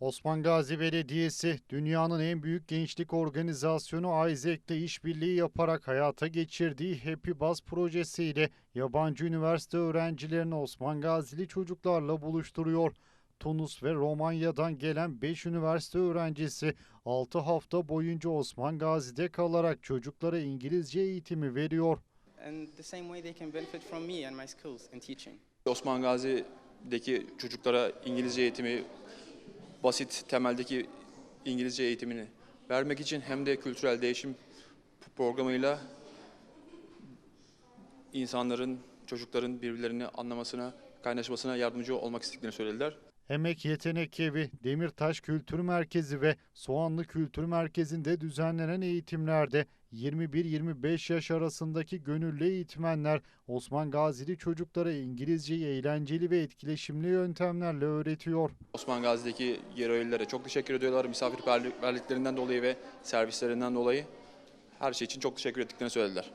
Osman Gazi Belediyesi dünyanın en büyük gençlik organizasyonu Isaac'le işbirliği yaparak hayata geçirdiği Happy Bus projesiyle yabancı üniversite öğrencilerini Osman Gazili çocuklarla buluşturuyor. Tunus ve Romanya'dan gelen 5 üniversite öğrencisi 6 hafta boyunca Osman Gazi'de kalarak çocuklara İngilizce eğitimi veriyor. Osman Gazi'deki çocuklara İngilizce eğitimi, basit temeldeki İngilizce eğitimini vermek için hem de kültürel değişim programıyla insanların, çocukların birbirlerini anlamasına, kaynaşmasına yardımcı olmak istediklerini söylediler. Emek Yetenek Evi, Demirtaş Kültür Merkezi ve Soğanlı Kültür Merkezi'nde düzenlenen eğitimlerde 21-25 yaş arasındaki gönüllü eğitmenler Osman Gazili çocuklara İngilizceyi eğlenceli ve etkileşimli yöntemlerle öğretiyor. Osman Gazi'deki Yeroğlu'lara çok teşekkür ediyorlar. Misafirperverliklerinden dolayı ve servislerinden dolayı her şey için çok teşekkür ettiklerini söylediler.